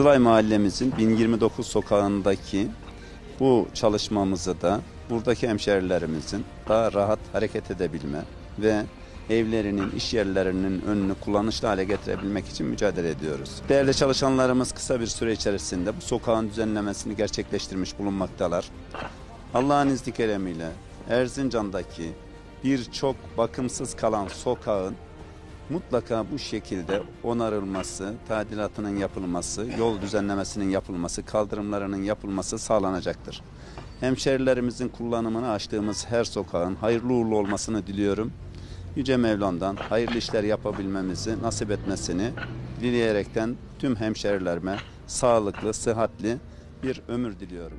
Kızılay mahallemizin 1029 sokağındaki bu çalışmamızı da buradaki hemşerilerimizin daha rahat hareket edebilme ve evlerinin, iş yerlerinin önünü kullanışlı hale getirebilmek için mücadele ediyoruz. Değerli çalışanlarımız kısa bir süre içerisinde bu sokağın düzenlemesini gerçekleştirmiş bulunmaktalar. Allah'ın izni keremiyle Erzincan'daki birçok bakımsız kalan sokağın mutlaka bu şekilde onarılması, tadilatının yapılması, yol düzenlemesinin yapılması, kaldırımlarının yapılması sağlanacaktır. Hemşerilerimizin kullanımını açtığımız her sokağın hayırlı uğurlu olmasını diliyorum. Yüce Mevlam'dan hayırlı işler yapabilmemizi nasip etmesini dileyerekten tüm hemşerilerime sağlıklı, sıhhatli bir ömür diliyorum.